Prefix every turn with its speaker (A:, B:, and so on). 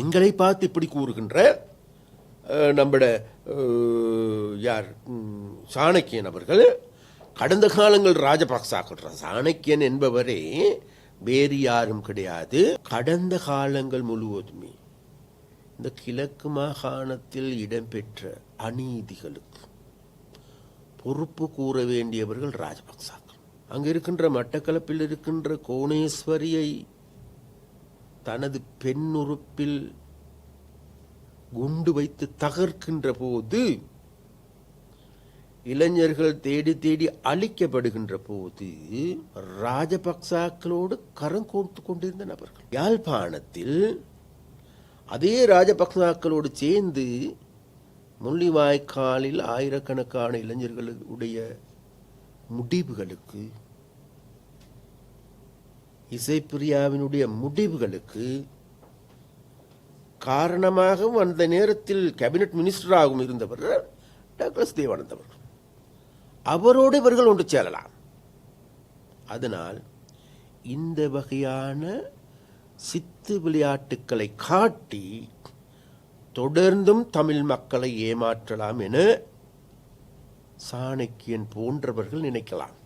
A: எங்களை பார்த்து இப்படி கூறுகின்ற நம்மட யார் சாணக்கியன் அவர்கள் கடந்த காலங்கள் ராஜபக்சாக்கள் சாணக்கியன் என்பவரே வேறு யாரும் கிடையாது. கடந்த காலங்கள் முழுவதுமே இந்த கிழக்கு மாகாணத்தில் இடம்பெற்ற அநீதிகளுக்கு பொறுப்பு கூற வேண்டியவர்கள் ராஜபக்சாக்கள். அங்கு இருக்கின்ற மட்டக்களப்பில் இருக்கின்ற கோணேஸ்வரியை தனது பெண்ணுறுப்பில் குண்டு வைத்து தகர்க்கின்ற போது இளைஞர்கள் தேடி தேடி அழிக்கப்படுகின்ற போது ராஜபக்சாக்களோடு கரம் கோர்த்து கொண்டிருந்த நபர்கள். யாழ்ப்பாணத்தில் அதே ராஜபக்சாக்களோடு சேர்ந்து முள்ளிவாய்க்காலில் ஆயிரக்கணக்கான இளைஞர்களுடைய முடிவுகளுக்கு இசைப்பிரியாவினுடைய முடிவுகளுக்கு காரணமாகவும் அந்த நேரத்தில் கேபினட் மினிஸ்டராகவும் இருந்தவர் டக்ளஸ் தேவானந்தவர் அவரோடு இவர்கள் ஒன்று சேரலாம். அதனால் இந்த வகையான சித்து விளையாட்டுக்களை காட்டி தொடர்ந்தும் தமிழ் மக்களை ஏமாற்றலாம் என சாணக்கியன் போன்றவர்கள் நினைக்கலாம்.